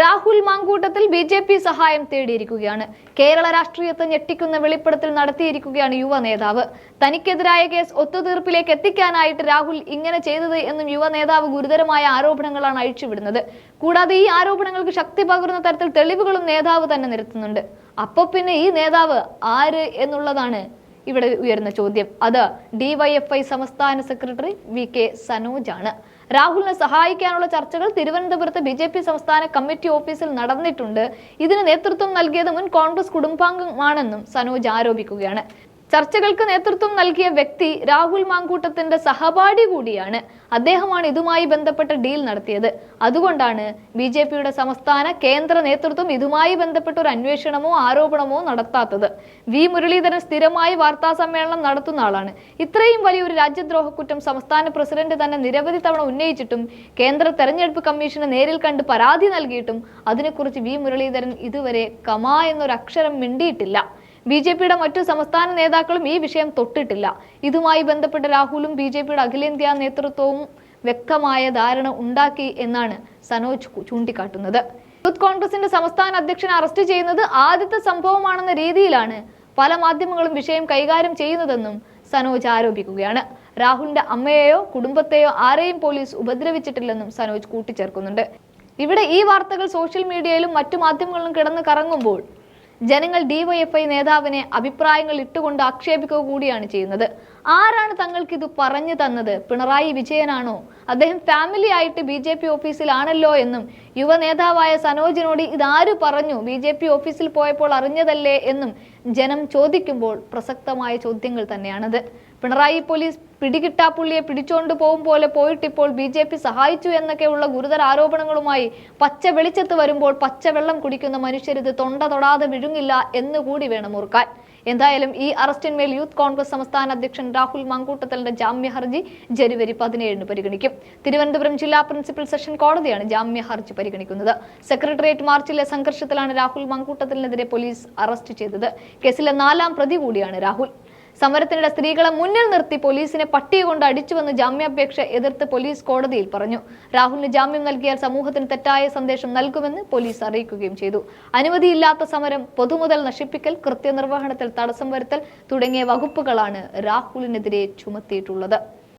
Rahul Mankoottathil B J P സഹായം തേടിയിരിക്കുകയാണ്. കേരള രാഷ്ട്രീയത്തെ ഞെട്ടിക്കുന്ന വെളിപ്പെടുത്തൽ നടത്തിയിരിക്കുകയാണ് യുവ നേതാവ്. തനിക്കെതിരായ കേസ് ഒത്തുതീർപ്പിലേക്ക് എത്തിക്കാനായിട്ട് രാഹുൽ ഇങ്ങനെ ചെയ്തത് എന്നും യുവ നേതാവ് ഗുരുതരമായ ആരോപണങ്ങളാണ് അഴിച്ചുവിടുന്നത്. കൂടാതെ ഈ ആരോപണങ്ങൾക്ക് ശക്തി പകരുന്ന തരത്തിൽ തെളിവുകളും നേതാവ് തന്നെ നിരത്തുന്നുണ്ട്. അപ്പൊ പിന്നെ ഈ നേതാവ് ആര് എന്നുള്ളതാണ് ഇവിടെ ഉയർന്ന ചോദ്യം. അത് ഡിവൈഎഫ്ഐ സംസ്ഥാന സെക്രട്ടറി വി കെ സനോജ് ആണ് രാഹുലിനെ സഹായിക്കാനുള്ള ചർച്ചകൾ തിരുവനന്തപുരത്ത് ബി ജെ പി സംസ്ഥാന കമ്മിറ്റി ഓഫീസിൽ നടന്നിട്ടുണ്ട്. ഇതിന് നേതൃത്വം നൽകിയത് മുൻ കോൺഗ്രസ് കുടുംബാംഗമാണെന്നും സനോജ് ആരോപിക്കുകയാണ്. ചർച്ചകൾക്ക് നേതൃത്വം നൽകിയ വ്യക്തി രാഹുൽ മാങ്കൂട്ടത്തിന്റെ സഹപാഠി കൂടിയാണ്. അദ്ദേഹമാണ് ഇതുമായി ബന്ധപ്പെട്ട ഡീൽ നടത്തിയത്. അതുകൊണ്ടാണ് ബി ജെ പിയുടെ സംസ്ഥാന കേന്ദ്ര നേതൃത്വം ഇതുമായി ബന്ധപ്പെട്ട ഒരു അന്വേഷണമോ ആരോപണമോ നടത്താത്തത്. വി മുരളീധരൻ സ്ഥിരമായി വാർത്താ സമ്മേളനം നടത്തുന്ന ആളാണ്. ഇത്രയും വലിയൊരു രാജ്യദ്രോഹ കുറ്റം സംസ്ഥാന പ്രസിഡന്റ് തന്നെ നിരവധി തവണ ഉന്നയിച്ചിട്ടും കേന്ദ്ര തെരഞ്ഞെടുപ്പ് കമ്മീഷന് നേരിൽ കണ്ട് പരാതി നൽകിയിട്ടും അതിനെക്കുറിച്ച് വി മുരളീധരൻ ഇതുവരെ കമാ എന്നൊരു അക്ഷരം മിണ്ടിയിട്ടില്ല. ബി ജെ പിയുടെ മറ്റു സംസ്ഥാന നേതാക്കളും ഈ വിഷയം തൊട്ടിട്ടില്ല. ഇതുമായി ബന്ധപ്പെട്ട് രാഹുലും ബി ജെ പിയുടെ അഖിലേന്ത്യാ നേതൃത്വവും വ്യക്തമായ ധാരണ ഉണ്ടാക്കി എന്നാണ് സനോജ് ചൂണ്ടിക്കാട്ടുന്നത്. യൂത്ത് കോൺഗ്രസിന്റെ സംസ്ഥാന അധ്യക്ഷനെ അറസ്റ്റ് ചെയ്യുന്നത് ആദ്യത്തെ സംഭവമാണെന്ന രീതിയിലാണ് പല മാധ്യമങ്ങളും വിഷയം കൈകാര്യം ചെയ്യുന്നതെന്നും സനോജ് ആരോപിക്കുകയാണ്. രാഹുലിന്റെ അമ്മയെയോ കുടുംബത്തെയോ ആരെയും പോലീസ് ഉപദ്രവിച്ചിട്ടില്ലെന്നും സനോജ് കൂട്ടിച്ചേർക്കുന്നുണ്ട്. ഇവിടെ ഈ വാർത്തകൾ സോഷ്യൽ മീഡിയയിലും മറ്റു മാധ്യമങ്ങളിലും കിടന്ന് കറങ്ങുമ്പോൾ ജനങ്ങൾ ഡിവൈഎഫ്ഐ നേതാവിനെ അഭിപ്രായങ്ങൾ ഇട്ടുകൊണ്ട് ആക്ഷേപിക്കുക കൂടിയാണ് ചെയ്യുന്നത്. ആരാണ് തങ്ങൾക്ക് ഇത് പറഞ്ഞു തന്നത്? പിണറായി വിജയനാണോ? അദ്ദേഹം ഫാമിലി ആയിട്ട് ബി ജെ പി ഓഫീസിലാണല്ലോ എന്നും യുവ നേതാവായ സനോജിനോട് ഇതാര് പറഞ്ഞു? ബി ജെ പി ഓഫീസിൽ പോയപ്പോൾ അറിഞ്ഞതല്ലേ എന്നും ജനം ചോദിക്കുമ്പോൾ പ്രസക്തമായ ചോദ്യങ്ങൾ തന്നെയാണത്. പിണറായി പോലീസ് പിടികിട്ടാ പുള്ളിയെ പിടിച്ചോണ്ട് പോകും പോലെ പോയിട്ട് ഇപ്പോൾ ബി ജെ പി സഹായിച്ചു എന്നൊക്കെയുള്ള ഗുരുതര ആരോപണങ്ങളുമായി പച്ച വെളിച്ചത്ത് വരുമ്പോൾ പച്ചവെള്ളം കുടിക്കുന്ന മനുഷ്യരിത് തൊണ്ട തൊടാതെ വിഴുങ്ങില്ല എന്നുകൂടി വേണം ഓർക്കാൻ. എന്തായാലും ഈ അറസ്റ്റിന്മേൽ യൂത്ത് കോൺഗ്രസ് സംസ്ഥാന അധ്യക്ഷൻ രാഹുൽ മങ്കൂട്ടത്തലിന്റെ ജാമ്യ ഹർജി ജനുവരി പതിനേഴിന് പരിഗണിക്കും. തിരുവനന്തപുരം ജില്ലാ പ്രിൻസിപ്പൽ സെഷൻ കോടതിയാണ് ജാമ്യ ഹർജി പരിഗണിക്കുന്നത്. സെക്രട്ടേറിയറ്റ് മാർച്ചിലെ സംഘർഷത്തിലാണ് രാഹുൽ മങ്കൂട്ടത്തലിനെതിരെ പോലീസ് അറസ്റ്റ് ചെയ്തത്. കേസിലെ നാലാം പ്രതി കൂടിയാണ് രാഹുൽ. സമരത്തിനിടെ സ്ത്രീകളെ മുന്നിൽ നിർത്തി പോലീസിനെ പട്ടിക കൊണ്ട് അടിച്ചുവെന്ന് ജാമ്യാപേക്ഷ എതിർത്ത് പോലീസ് കോടതിയിൽ പറഞ്ഞു. രാഹുലിന് ജാമ്യം നൽകിയാൽ സമൂഹത്തിന് തെറ്റായ സന്ദേശം നൽകുമെന്ന് പോലീസ് അറിയിക്കുകയും ചെയ്തു. അനുമതിയില്ലാത്ത സമരം പൊതുമുതൽ നശിപ്പിക്കൽ കൃത്യനിർവഹണത്തിൽ തടസ്സം വരുത്തൽ തുടങ്ങിയ വകുപ്പുകളാണ് രാഹുലിനെതിരെ ചുമത്തിയിട്ടുള്ളത്.